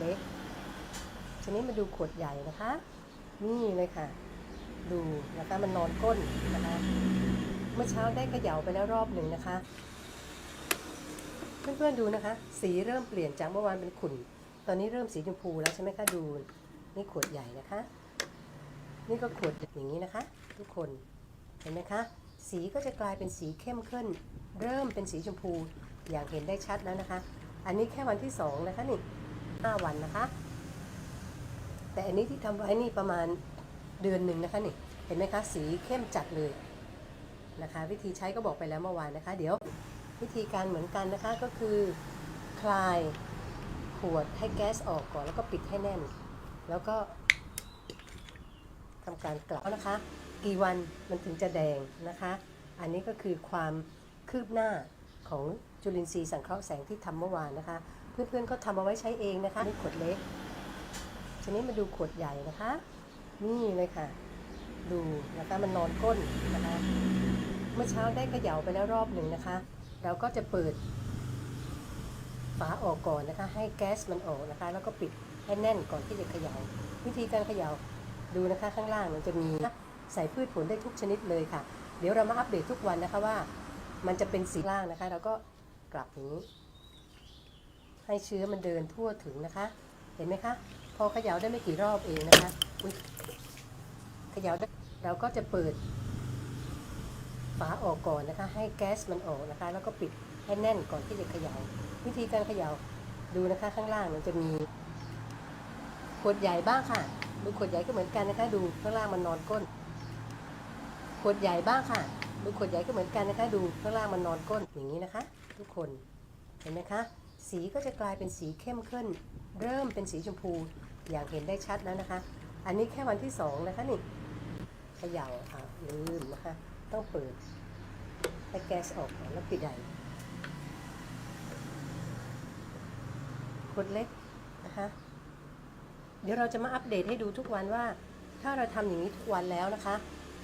เล็ก ทีนี้มาดูขวดใหญ่นะคะ นี่เลยค่ะ ดูนะคะมันนอนก้นนะคะ เมื่อเช้าได้เขย่าไปแล้วรอบหนึ่งนะคะ เพื่อนๆดูนะคะ สีเริ่มเปลี่ยนจากเมื่อวานเป็นขุ่น ตอนนี้เริ่มสีชมพูแล้วใช่ไหมคะดู นี่ขวดใหญ่นะคะ นี่ก็ขวดอย่างนี้นะคะ ทุกคน เห็นไหมคะ สีก็จะกลายเป็นสีเข้มขึ้น เริ่มเป็นสีชมพูอย่างเห็นได้ชัดแล้วนะคะ อันนี้แค่วันที่สองนะคะนี่ ห้าวันนะคะ แต่อันนี้ที่ทำไว้นี่ประมาณเดือนหนึ่งนะคะนี่เห็นไหมคะสีเข้มจัดเลยนะคะ วิธีใช้ก็บอกไปแล้วเมื่อวานนะคะ เดี๋ยววิธีการเหมือนกันนะคะก็คือคลายขวดให้แก๊สออกก่อนแล้วก็ปิดให้แน่น แล้วก็ทำการกลับนะคะ กี่วันมันถึงจะแดงนะคะ อันนี้ก็คือความคืบหน้าของจุลินทรีย์สังเคราะห์แสงที่ทำเมื่อวานนะคะ เพื่อนๆก็ทำเอาไว้ใช้เองนะคะนี่ขวดเล็กทีนี้มาดูขวดใหญ่นะคะ นี่เลยค่ะ ดูนะคะมันนอนก้นนะคะ เมื่อเช้าได้เขย่าไปแล้วรอบหนึ่งนะคะ เราก็จะเปิดฝาออกก่อนนะคะ ให้แก๊สมันออกนะคะ แล้วก็ปิดให้แน่นก่อนที่จะเขย่า วิธีการเขย่าดูนะคะข้างล่างมันจะมีใส่พืชผลได้ทุกชนิดเลยค่ะ เดี๋ยวเรามาอัปเดตทุกวันนะคะว่า มันจะเป็นสีล่างนะคะเราก็กลับอย่างนี้ ให้เชื้อมันเดินทั่วถึงนะคะ เห็นไหมคะ พอเขย่าได้ไม่กี่รอบเองนะคะอุ๊ยเขย่าได้เราก็จะเปิดฝาออกก่อนนะคะ ให้แก๊สมันออกนะคะ แล้วก็ปิดให้แน่นก่อนที่จะเขย่า วิธีการเขย่าดูนะคะ ข้างล่างมันจะมีขวดใหญ่บ้างค่ะ ดูขวดใหญ่ก็เหมือนกันนะคะ ดูข้างล่างมันนอนก้นขวดใหญ่บ้างค่ะ ดูขวดใหญ่ก็เหมือนกันนะคะ ดูข้างล่างมันนอนก้นอย่างนี้นะคะ ทุกคนเห็นไหมคะ สีก็จะกลายเป็นสีเข้มขึ้น เริ่มเป็นสีชมพูอย่างเห็นได้ชัดแล้วนะคะ อันนี้แค่วันที่สองนะคะนี่เขย่าอะลืมนะคะ ต้องเปิดให้แก๊สออกแล้วปิดใหญ่ขวดเล็กนะคะเดี๋ยวเราจะมาอัปเดตให้ดูทุกวันว่า ถ้าเราทำอย่างนี้ทุกวันแล้วนะคะ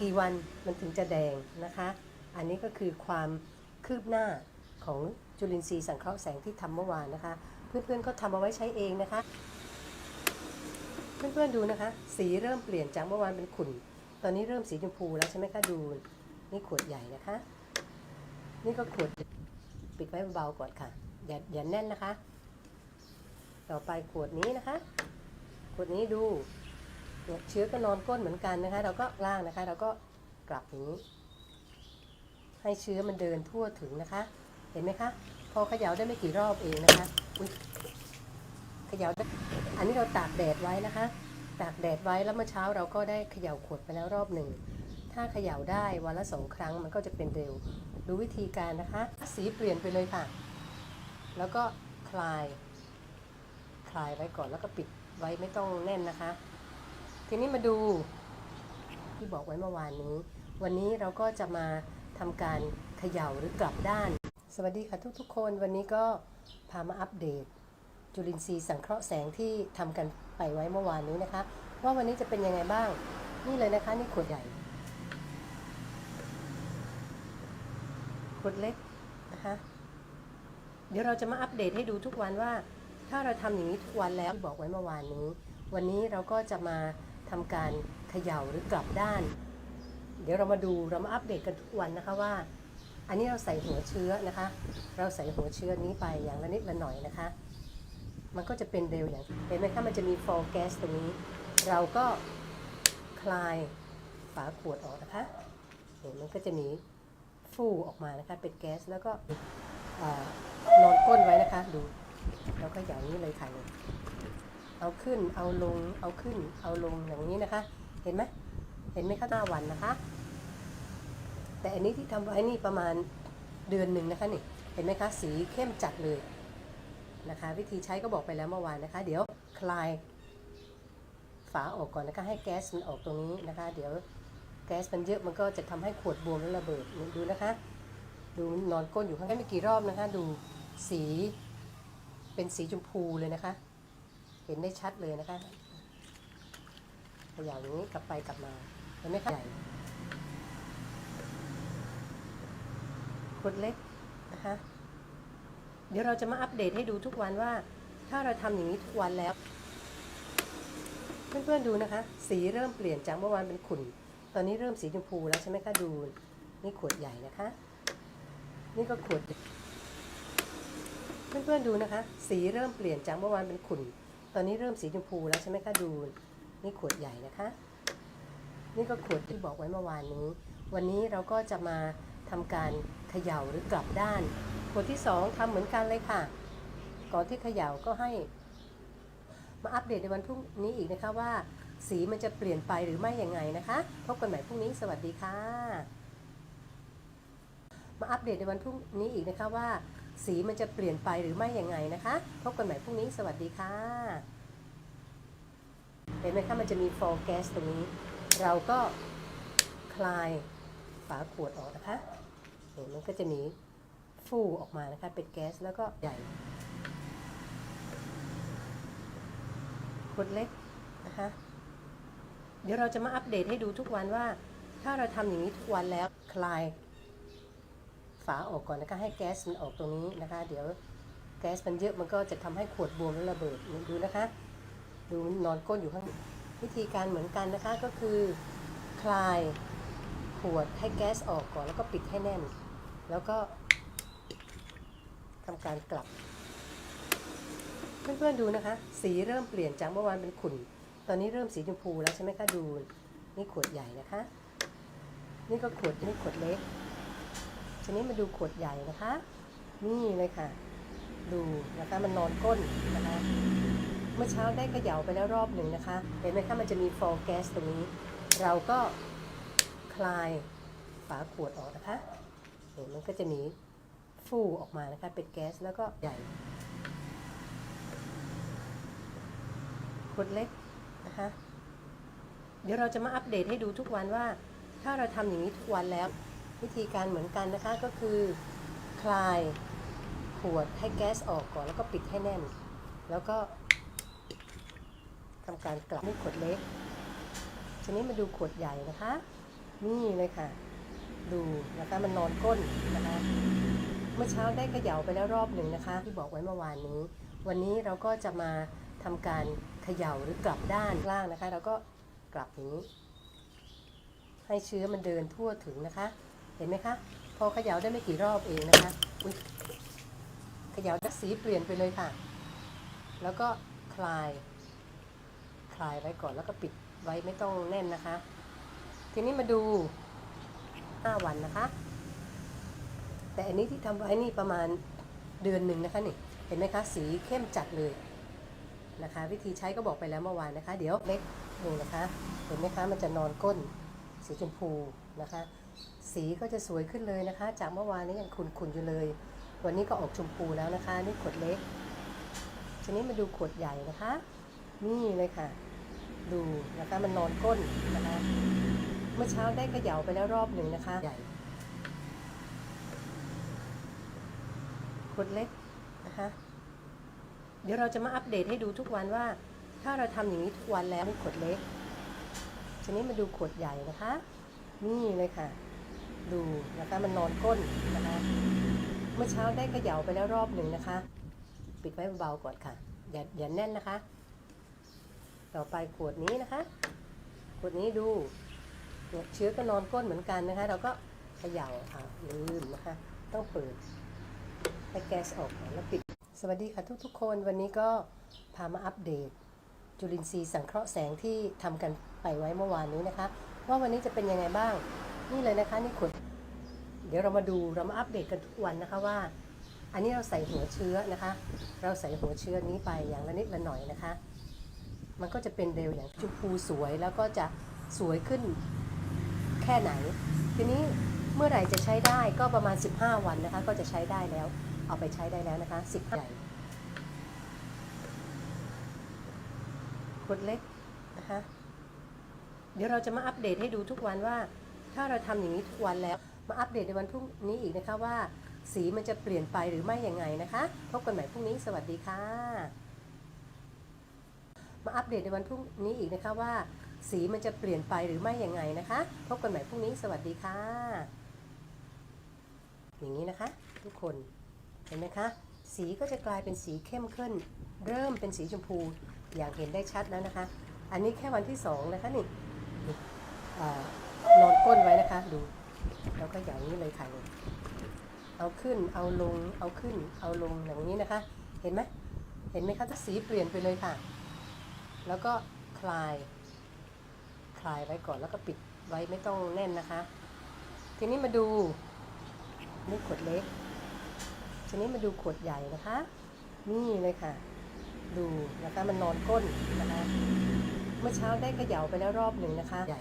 กี่วันมันถึงจะแดงนะคะ อันนี้ก็คือความคืบหน้าของ จุลินทรีย์สังเคราะห์แสงที่ทำเมื่อวานนะคะ เพื่อนๆก็ทำเอาไว้ใช้เองนะคะ เพื่อนๆดูนะคะ สีเริ่มเปลี่ยนจากเมื่อวานเป็นขุ่น ตอนนี้เริ่มสีชมพูแล้วใช่ไหมคะดูนี่ขวดใหญ่นะคะ นี่ก็ขวดปิดไว้เบาๆก่อนค่ะอย่าอย่าแน่นนะคะ ต่อไปขวดนี้นะคะ ขวดนี้ดูเชื้อก็นอนก้นเหมือนกันนะคะ เราก็ล่างนะคะ เราก็กลับอย่างนี้ ให้เชื้อมันเดินทั่วถึงนะคะ ห็นไหมคะ พอเขย่าได้ไม่กี่รอบเองนะคะเขย่าได้อันนี้เราตากแดดไว้นะคะ ตากแดดไว้แล้วเมื่อเช้าเราก็ได้เขย่าขวดไปแล้วรอบหนึ่ง ถ้าเขย่าได้วันละสองครั้งมันก็จะเป็นเร็ว ดูวิธีการนะคะ สีเปลี่ยนไปเลยค่ะ แล้วก็คลาย คลายไว้ก่อนแล้วก็ปิดไว้ไม่ต้องแน่นนะคะ ทีนี้มาดูที่บอกไว้เมื่อวานนี้ วันนี้เราก็จะมาทำการเขย่าหรือกลับด้าน สวัสดีค่ะทุกๆ คนวันนี้ก็พามาอัปเดต จุลินทรีย์สังเคราะห์แสงที่ทำกันไปไว้เมื่อวานนี้นะคะ ว่าวันนี้จะเป็นยังไงบ้าง นี่เลยนะคะนี่ขวดใหญ่ขวดเล็กนะคะ เดี๋ยวเราจะมาอัปเดตให้ดูทุกวันว่า ถ้าเราทำอย่างนี้ทุกวันแล้วที่บอกไว้เมื่อวานนี้ วันนี้เราก็จะมาทำการเขย่าหรือกลับด้าน เดี๋ยวเรามาดูเรามาอัปเดตกันทุกวันนะคะว่า อันนี้เราใส่หัวเชื้อนะคะ เราใส่หัวเชื้อนี้ไปอย่างละนิดละหน่อยนะคะ มันก็จะเป็นเร็วอย่างเห็นไหมคะมันจะมีฟองแก๊สตรงนี้ เราก็คลายฝาขวดออกนะคะเห็นมันก็จะมีฟูออกมานะคะเป็นแก๊สแล้วก็นอนก้นไว้นะคะดูแล้วก็อย่างนี้เลยค่ะเนี่ยเอาขึ้นเอาลงเอาขึ้นเอาลงอย่างนี้นะคะ เห็นไหมเห็นไหมคะหน้าวันนะคะ แต่อันนี้ที่ทำไว้นี่ประมาณเดือนหนึ่งนะคะนี่เห็นไหมคะสีเข้มจัดเลยนะคะ วิธีใช้ก็บอกไปแล้วเมื่อวานนะคะ เดี๋ยวคลายฝาออกก่อนนะคะ ให้แก๊สมันออกตรงนี้นะคะ เดี๋ยวแก๊สมันเยอะมันก็จะทำให้ขวดบวมแล้วระเบิดดูนะคะ ดูนอนก้นอยู่ข้างในไม่กี่รอบนะคะ ดูสีเป็นสีชมพูเลยนะคะ เห็นได้ชัดเลยนะคะอย่างนี้กลับไปกลับมาเห็นไหมคะใหญ่ขว ดเล็กนะคะ เดี๋ยวเราจะมาอัปเดตให้ดูทุกวันว่าถถ้าเราทำอย่างนี้ทุกวันแล้ว เพื่อนๆดูนะคะ สีเริ่มเปลี่ยนจากเมื่อวานเป็นขุ่น ตอนนี้เริ่มสีชมพูแล้วใช่ไหมคะดูนี่ขวดใหญ่นะคะ นี่ก็ขวดเพื่อนๆดูนะคะ สีเริ่มเปลี่ยนจากเมื่อวานเป็นขุ่น ตอนนี้เริ่มสีชมพูแล้วใช่ไหมคะดูนี่ขวดใหญ่นะคะ นี่ก็ขวดที่บอกไว้เมื่อวานนี้ วันนี้เราก็จะมา ทำการเขย่าหรือกลับด้านขวดที่สองทำเหมือนกันเลยค่ะ ก่อนที่เขย่าก็ให้มาอัปเดตในวันพรุ่งนี้อีกนะคะว่า สีมันจะเปลี่ยนไปหรือไม่ยังไงนะคะ พบกันใหม่พรุ่งนี้สวัสดีค่ะ มาอัปเดตในวันพรุ่งนี้อีกนะคะว่า สีมันจะเปลี่ยนไปหรือไม่ยังไงนะคะ พบกันใหม่พรุ่งนี้สวัสดีค่ะ เห็นไหมคะมันจะมีฟองแก๊สตรงนี้ เราก็คลายฝาขวดออกนะคะ มันก็จะมีฟูออกมานะคะเป็นแก๊สแล้วก็ใหญ่ขวดเล็กนะคะเดี๋ยวเราจะมาอัปเดตให้ดูทุกวันว่า ถ้าเราทำอย่างนี้ทุกวันแล้วคลายฝาออกก่อนนะคะให้แก๊สมันออกตรงนี้นะคะ เดี๋ยวแก๊สมันเยอะมันก็จะทำให้ขวดบวมแล้วระเบิดดูนะคะ ดูนอนก้นอยู่ข้างวิธีการเหมือนกันนะคะก็คือ คลายขวดให้แก๊สออกก่อนแล้วก็ปิดให้แน่น แล้วก็ทำการกลับ เพื่อนๆดูนะคะ สีเริ่มเปลี่ยนจากเมื่อวานเป็นขุ่น ตอนนี้เริ่มสีชมพูแล้วใช่ไหมคะดูนี่ขวดใหญ่นะคะ นี่ก็ขวดนี่ขวดเล็กทีนี้มาดูขวดใหญ่นะคะ นี่เลยค่ะ ดูนะคะมันนอนก้นนะคะเมื่อเช้าได้เขย่าไปแล้วรอบหนึ่งนะคะ เห็นไหมคะมันจะมีฟองแก๊สตรงนี้ เราก็คลายฝาขวดออกนะคะ เห็นมันก็จะมีฟูออกมานะคะเป็นแก๊สแล้วก็ใหญ่ขวดเล็กนะคะเดี๋ยวเราจะมาอัปเดตให้ดูทุกวันว่า ถ้าเราทำอย่างนี้ทุกวันแล้ว วิธีการเหมือนกันนะคะก็คือคลายขวดให้แก๊สออกก่อนแล้วก็ปิดให้แน่น แล้วก็ทำการกลับนี่ขวดเล็กทีนี้มาดูขวดใหญ่นะคะ นี่เลยค่ะ ดูนะคะมันนอนก้นนะคะเมื่อเช้าได้เขย่าไปแล้วรอบหนึ่งนะคะ ที่บอกไว้เมื่อวานนี้ วันนี้เราก็จะมาทำการเขย่าหรือกลับด้านล่างนะคะเราก็กลับอย่างนี้ ให้เชื้อมันเดินทั่วถึงนะคะ เห็นไหมคะ พอเขย่าได้ไม่กี่รอบเองนะคะอุ๊ยเขย่าแล้วสีเปลี่ยนไปเลยค่ะ แล้วก็คลายคลายไว้ก่อนแล้วก็ปิดไว้ไม่ต้องแน่นนะคะ ทีนี้มาดู 5 วันนะคะ แต่อันนี้ที่ทำไว้นี่ประมาณเดือนหนึ่งนะคะนี่เห็นไหมคะสีเข้มจัดเลยนะคะ วิธีใช้ก็บอกไปแล้วเมื่อวานนะคะ เดี๋ยวเล็กนี่นะคะ เห็นไหมคะมันจะนอนก้น สีชมพูนะคะ สีก็จะสวยขึ้นเลยนะคะ จากเมื่อวานนี้ยังขุ่นๆอยู่เลย วันนี้ก็ออกชมพูแล้วนะคะ นี่ขวดเล็กทีนี้มาดูขวดใหญ่นะคะ นี่เลยค่ะ ดูนะคะมันนอนก้นนะคะ เมื่อเช้าได้เขย่าไปแล้วรอบหนึ่งนะคะใหญ่ขวดเล็กนะคะ เดี๋ยวเราจะมาอัปเดตให้ดูทุกวันว่า ถ้าเราทำอย่างนี้ทุกวันแล้วนี่ขวดเล็กทีนี้มาดูขวดใหญ่นะคะ นี่เลยค่ะ ดูนะคะมันนอนก้นนะคะ เมื่อเช้าได้เขย่าไปแล้วรอบหนึ่งนะคะ ปิดไว้เบาๆก่อนค่ะ อย่าอย่าแน่นนะคะ ต่อไปขวดนี้นะคะ ขวดนี้ดู เชื้อก็นอนก้นเหมือนกันนะคะ เราก็เขย่าอะลืมนะคะ ต้องเปิดให้แก๊สออกแล้วปิด สวัสดีค่ะทุกๆ คนวันนี้ก็พามาอัปเดต จุลินทรีย์สังเคราะห์แสงที่ทำกันไปไว้เมื่อวานนี้นะคะ ว่าวันนี้จะเป็นยังไงบ้าง นี่เลยนะคะนี่ขวดเดี๋ยวเรามาดูเรามาอัปเดตกันทุกวันนะคะว่า อันนี้เราใส่หัวเชื้อนะคะ เราใส่หัวเชื้อนี้ไปอย่างละนิดละหน่อยนะคะ มันก็จะเป็นเร็วอย่างชมพูสวยแล้วก็จะสวยขึ้น แค่ไหน ทีนี้เมื่อไหร่จะใช้ได้ก็ประมาณ 15 วันนะคะ ก็จะใช้ได้แล้ว เอาไปใช้ได้แล้วนะคะ10ใหญ่ขวดเล็กนะคะเดี๋ยวเราจะมาอัปเดตให้ดูทุกวันว่า ถ้าเราทำอย่างนี้ทุกวันแล้ว มาอัปเดตในวันพรุ่งนี้อีกนะคะว่า สีมันจะเปลี่ยนไปหรือไม่ยังไงนะคะพบกันใหม่พรุ่งนี้สวัสดีค่ะ มาอัปเดตในวันพรุ่งนี้อีกนะคะว่า สีมันจะเปลี่ยนไปหรือไม่ยังไงนะคะ พบกันใหม่พรุ่งนี้สวัสดีค่ะ อย่างนี้นะคะ ทุกคนเห็นไหมคะ สีก็จะกลายเป็นสีเข้มขึ้น เริ่มเป็นสีชมพูอย่างเห็นได้ชัดแล้วนะคะ อันนี้แค่วันที่สองนะคะนี่นอนก้นไว้นะคะดูแล้วก็อย่างนี้เลยค่ะเอาขึ้นเอาลงเอาขึ้นเอาลงอย่างนี้นะคะ เห็นไหมเห็นไหมคะถ้าสีเปลี่ยนไปเลยค่ะ แล้วก็คลาย ลายไว้ก่อนแล้วก็ปิดไว้ไม่ต้องแน่นนะคะ ทีนี้มาดูนี่ขวดเล็ก ทีนี้มาดูขวดใหญ่นะคะ นี่เลยค่ะ ดูนะคะมันนอนก้นนะคะ เมื่อเช้าได้เขย่าไปแล้วรอบหนึ่งนะคะใหญ่